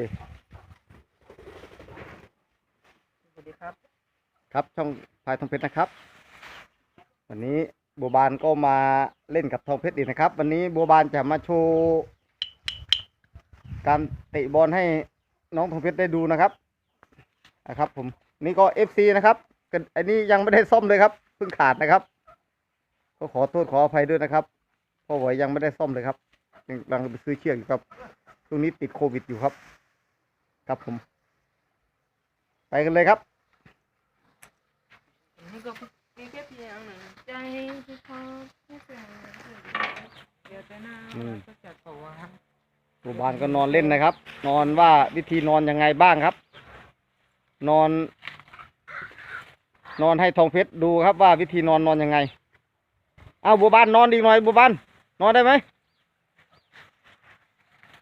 ดิสวัสดีครับ ครับช่องพายทองเพชรนะครับ วันนี้บัวบานก็มาเล่นกับทองเพชรอีกนะครับ วันนี้บัวบานจะมาโชว์การเตะบอลให้น้องทองเพชรได้ดูนะครับนะครับ ผมนี่ก็เอฟซีนะครับกันอันนี้ยังไม่ได้ซ่อมเลยครับเพิ่งขาดนะครับ ก็ขอโทษขออภัยด้วยนะครับเพราะว่ายังไม่ได้ซ่อมเลยครับยังกำลังไปซื้อเชือกอยู่ครับช่วงนี้ติดโควิดอยู่ครับ ครับผม ไปกันเลยครับตัวบัวบานก็นอนเล่นนะครับ นอนว่าวิธีนอนยังไงบ้างครับ นอน นอนให้ทองเพชรดูครับว่าวิธีนอนนอนยังไงเอาบัวบานนอนดีหน่อยบัวบานนอนได้ไหม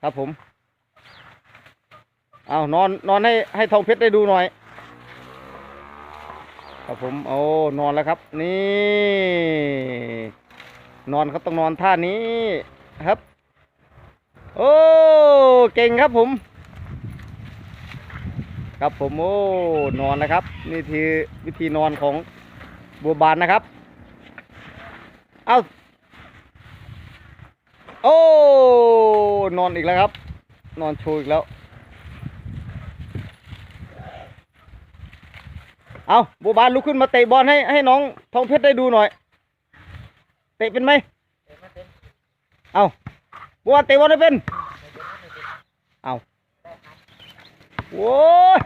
ครับผม เอานอนนอนให้ให้ทองเพชรได้ดูหน่อยครับผมโอ้นอนแล้วครับ นี่ นอนเขาต้องนอนท่านี้ครับ โอ้เก่งครับผม ครับผมโอ้นอนนะครับ นี่คือวิธีนอนของบัวบานนะครับ เอาโอ้นอนอีกแล้วครับ นอนโชว์อีกแล้ว เอาบัวบานลุกขึ้นมาเตะบอลให้ให้น้องทองเพชรได้ดูหน่อย เตะเป็นไหมเอาบัวบานเตะบอลได้เป็นเอาโว้ย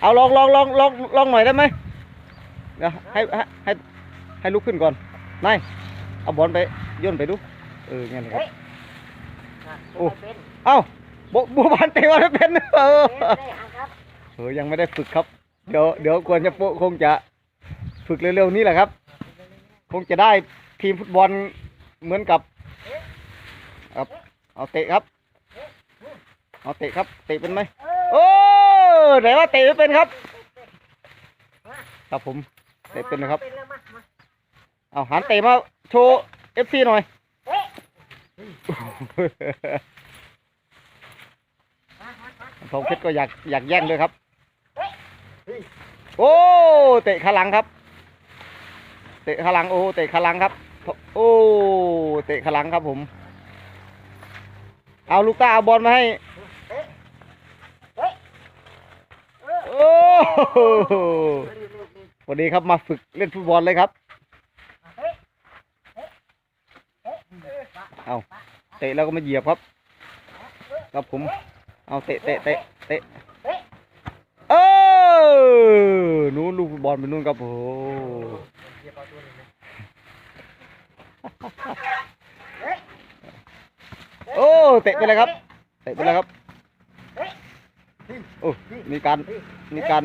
เอาลองลองลองลองลองหน่อยได้ไหมเดี๋ยวให้ให้ให้ให้ลุกขึ้นก่อนนายเอาบอลไปโย่นไปดู เอองั้นนะครับโอ้เอ้า บัวบัวบานเตะบอลได้เป็นเออเออยังไม่ได้ฝึกครับ เดี๋ยวเดี๋ยวควรจะโปะคงจะฝึกเร็วๆนี้แหละครับ คงจะได้ทีมฟุตบอลเหมือนกับครับเอาเตะครับ เอาเตะครับ เตะเป็นไหมโอ้ไหนว่าเตะไม่เป็นครับ ครับผม เตะเป็นนะครับ เอาหันเตะมาโชว์เอฟซีหน่อย ทองเพชรก็อยากอยากแย่งด้วยครับ โอ้เตะขาหลังครับ เตะขาหลังโอ้เตะขาหลังครับ โอ้เตะขาหลังครับผม เอาลูกตาเอาบอลมาให้โอ้โหวันนี้ครับมาฝึกเล่นฟุตบอลเลยครับเอาเตะแล้วก็มาเหยียบครับครับผม เอาเตะเตะเตะเตะเออนู้นลูกฟุตบอลไปนู้นครับโอ้โหโอ้เตะไปเลยครับเตะไปเลยครับโอ้มีการมีการ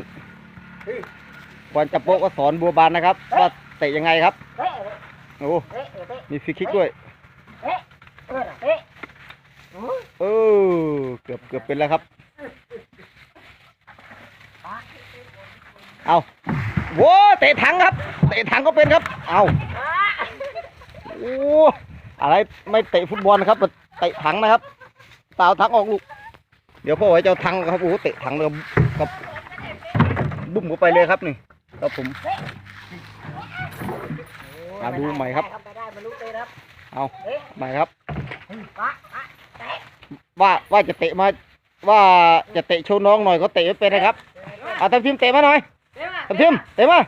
ก่อนจะโป๊ะก็สอนบัวบานนะครับว่าเตะยังไงครับโอ้มีฟรีคิกด้วย เออเกือบเกือบเป็นแล้วครับ เอาโว้เตะถังครับ เตะถังก็เป็นครับ เอาโอ้อะไรไม่เตะฟุตบอลนะครับแต่เตะถังนะครับตาวถังออกลูก เดี๋ยวพ่อไว้จะเอาถังครับโอ้โหเตะถังเลยครับบุ้มเข้าไปเลยครับนี่ครับผมมาดูใหม่ครับไปได้บรรลุเตะครับ เอาใหม่ครับ ว่าว่าจะเตะมาว่าจะเตะโชว์น้องหน่อยก็เตะไม่เป็นนะครับเอาทำพิมพ์เตะมาหน่อยทำพิมพ์เตะมา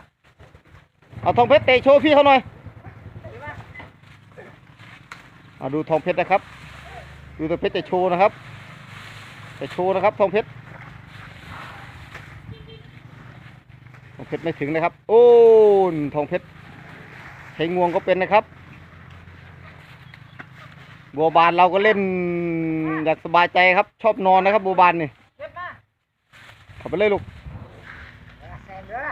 เอาทองเพชรเตะโชว์พี่เขาหน่อยเอาดูทองเพชรนะครับ ดูทองเพชรจะโชว์นะครับจะโชว์นะครับ ทองเพชรทองเพชรไม่ถึงนะครับ โอ้นทองเพชรใช้งวงก็เป็นนะครับ บัวบานเราก็เล่นอยากสบายใจครับ ชอบนอนนะครับบัวบานนี่เก็บมาเข้าไปเลยลูกแซงเด้อ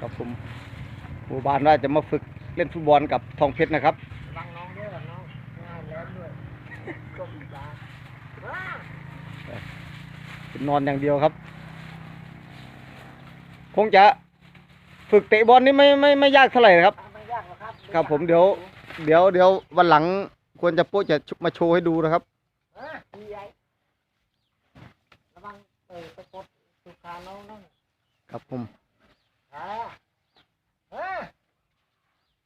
ครับผมบัวบานว่าจะมาฝึกเล่นฟุตบอลกับทองเพชรนะครับ น้องด้วยน้องง่ายแล้วด้วยต้มปลาว้านอนอย่างเดียวครับ คงจะฝึกเตะบอลนี่ไม่ไม่ไม่ยากเท่าไหร่ครับ ไม่ยากหรอกครับครับผมเดี๋ยว เดี๋ยวเดี๋ยววันหลังควรจะโป๊ะจะมาโชว์ให้ดูนะครับอะดีไอ้ระวังเออไปกดสุขาน้องนั่นครับผมอ่าอ่า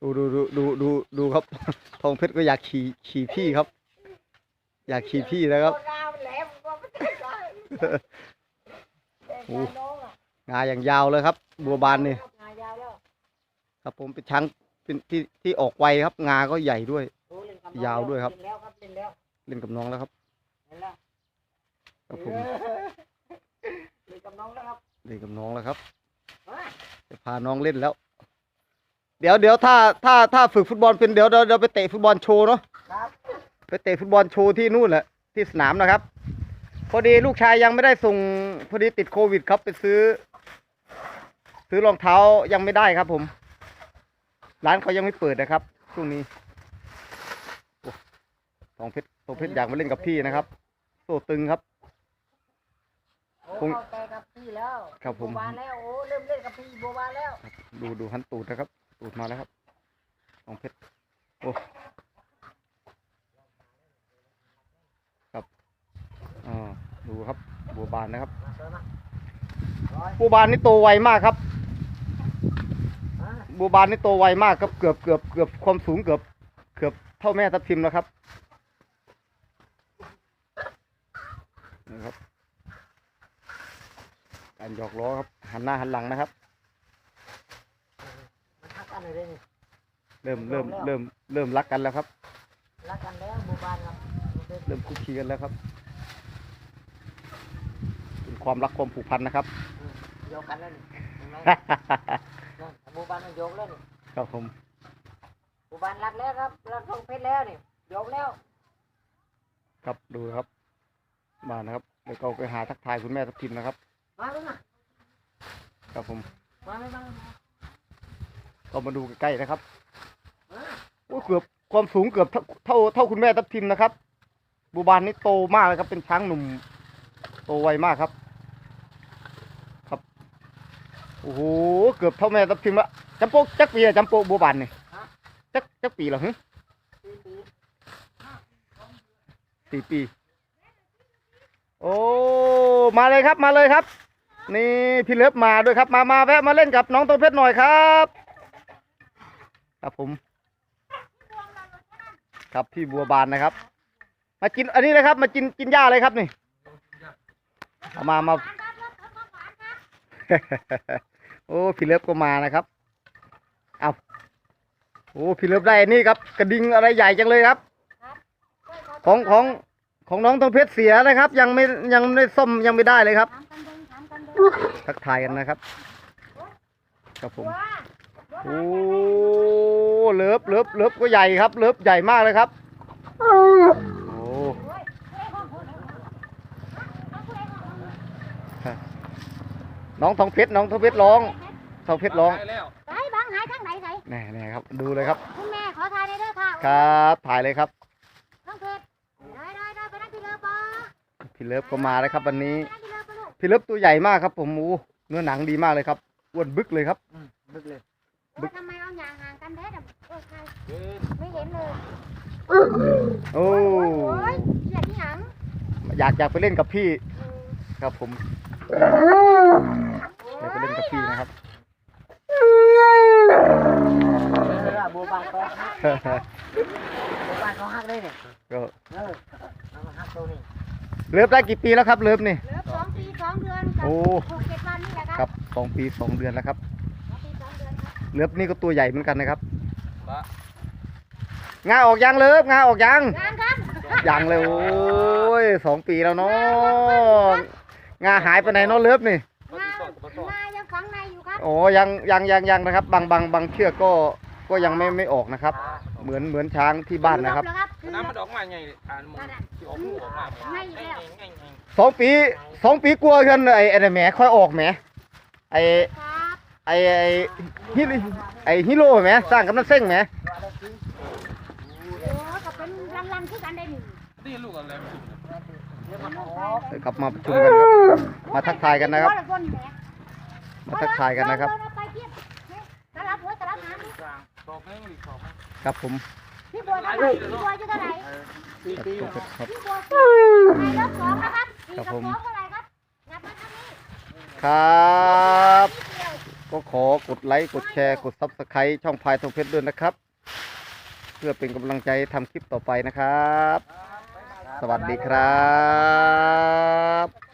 ดูดูดูดูดูดูครับ ทองเพชรก็อยากขี่ขี่พี่ครับ อยากขี่พี่นะครับโดนดาวแหลมก็ไม่ได้เลยแต่โอ้น้องอะงาอย่างยาวเลยครับ บัวบานนี่งายาวแล้วครับผมเป็นช้างเป็นที่ที่ออกไวครับ งาก็ใหญ่ด้วย โอ้เล่นกับน้องยาวด้วยครับ เล่นแล้วครับเล่นแล้วเล่นกับน้องแล้วครับเล่นแล้วครับผมเล่นกับน้องแล้วครับเล่นกับน้องแล้วครับอะจะพาน้องเล่นแล้ว เดี๋ยวเดี๋ยวถ้าถ้าถ้าฝึกฟุตบอลเป็นเดี๋ยวเดี๋ยวเดี๋ยวไปเตะฟุตบอลโชว์เนาะครับ ไปเตะฟุตบอลโชว์ที่นู่นแหละที่สนามนะครับ พอดีลูกชายยังไม่ได้ส่งพอดีติดโควิดครับไปซื้อ ซื้อรองเท้ายังไม่ได้ครับผม ร้านเขายังไม่เปิดนะครับช่วงนี้โอ้ทองเพชรทองเพชรอยากมาเล่นกับพี่นะครับโซ่ตึงครับโอ้คงเข้าใจกับพี่แล้วครับผมบัวบานแล้วโอ้เริ่มเล่นกับพี่บัวบานแล้ว ดูดูหันตูดนะครับ ตูดมาแล้วครับทองเพชรโอ้ครับ อ่าดูครับบัวบานนะครับมาเติมมาร้อยบัวบานนี่โตไวมากครับอะบัวบานนี่โตไวมากครับเกือบเกือบเกือบความสูงเกือบเกือบเท่าแม่ทับทิมแล้วครับนะครับการหยอกล้อครับ หันหน้าหันหลังนะครับมันทักกันเลยเด้นี่เริ่มเริ่มเริ่มเริ่มรักกันแล้วครับรักกันแล้วบัวบานครับเริ่มคุกคีกันแล้วครับเป็น ความรักความผูกพันนะครับโยกกันแล้วนี่เห็นไหมนั่นบัวบานมันโยกแล้วนี่ครับผมบัวบานรักแล้วครับรักทองเพชรแล้วนี่โยกแล้ว ครับดูครับมานะครับเดี๋ยวเราไปหาทักทายคุณแม่ทับทิมนะครับ มาลูกมาครับผมมาไม่มาก็มาดูใกล้ๆนะครับมาโอ้เกือบความสูงเกือบเท่าเท่าเท่าคุณแม่ทับทิมนะครับบูบานนี่โตมากเลยครับเป็นช้างหนุ่มโตไวมากครับครับ โอ้โหเกือบเท่าแม่ทับทิมละจำโปกจักปีอะจำโปกบูบานนี่จักจักปีเหรอฮึสี่ปี โอ้มาเลยครับมาเลยครับ นี่พี่เลิฟมาด้วยครับ มามาแวะมาเล่นกับน้องตัวเพชรหน่อยครับ ครับผม ครับพี่บัวบานนะครับ มากินอันนี้เลยครับ มากินกินหญ้าเลยครับนี่เอามามา โอ้พี่เลิฟก็มานะครับ เอาโอ้พี่เลิฟได้อันนี่ครับ กระดิ่งอะไรใหญ่จังเลยครับ ของของของน้องทองเพชรเสียนะครับ ยังไม่ยังไม่ส้มยังไม่ได้เลยครับทักทายกันนะครับครับผมโอ้เลิฟเลิฟเลิฟก็ใหญ่ครับ เลิฟใหญ่มากเลยครับโอ้น้องทองเพชรน้องทองเพชรร้อง ทองเพชรร้องไอ้บังหายทางไหนไหนแน่แน่ครับ ดูเลยครับ คุณแม่ขอทายได้ด้วยค่ะครับถ่ายเลยครับน้องเพชรได้ได้ได้ไปนั่งที่เรือปะพี่เลิฟก็มาแล้วครับ วันนี้ไปนั่งที่เรือปะลูกพี่เลิฟตัวใหญ่มากครับ ผมโอ้เนื้อหนังดีมากเลยครับอ้วนบึกเลยครับอืมบึกเลยโอ้ยทำไมเอาอย่างห่างกันแท้แบบโอ้ยใครไม่เห็นเลยโอ้โอ้ยเกลียดที่หยังอยากอยากไปเล่นกับพี่เออครับผมอยากไปเล่นกับพี่นะครับเอ อบัวบานก็ฮักบัวบานก็ฮักได้เนี่ยก็เออเอามาฮักตัวนี้เลิฟได้กี่ปีแล้วครับเลิฟนี่ เหลือสองปีสองเดือนกับโอ้ หกเจ็ดวันนี่แหละคครัรับบสองปีสองเดือนแล้วครับสองปีสองเดือนครับเลิฟนี่ก็ตัวใหญ่เหมือนกันนะครับงาออกยังเลิฟงาออกยังงานครับยังเลยโอ้ยสองปีแล้วเนาะงาหายไปไหนเนาะเลิฟนี่ งานงาน ยังฝังในอยู่ครับ โอ้ยังยังยังยังนะครับ บางบางบางเชือกก็ก็ยังไม่ไม่ออกนะครับ เหมือนเหมือนช้างที่บ้านนะครับเหอครับคือน้ำมันออกมาไงอ่านมึงที่ออกลูกออกมาง่ายอยู่แล้วไงไงสองปีสองปีกลัวกันไอ้ไอ้แหมค่อยออกแหมไอ้ครับไอ้ไอ้ฮิไอ้ฮิโร่แหมสร้างกำนันเส้งแหมโอ้ก็เป็นรันๆคือกันได้หนึ่งนี่ลูกอะไรไม่ถูกเดี๋ยวมันออกเดี๋ยวกลับมาประชุมกันครับ มาทักทายกันนะครับคนแห มมาทักทายกันนะครับเดิไปเทียบนี่ตลับหัวตลับหางนี่กลางสอบแม่งอีกสอบไหมครับผมพี่บัวเท่าไหร่พี่บัวจะเท่าไหร่ปีปีครับพี่บัวสี่ในรถสองนะครับสี่ครักับบผมสองเท่าไหร่ครับนับมาทางนี้ครับนิดเดียวก็ขอกดไลค์กดแชร์กดซับสไครต์ช่องพายทองเพชรด้วยนะครับ เพื่อเป็นกำลังใจทำคลิปต่อไปนะครับ สวัสดีครับ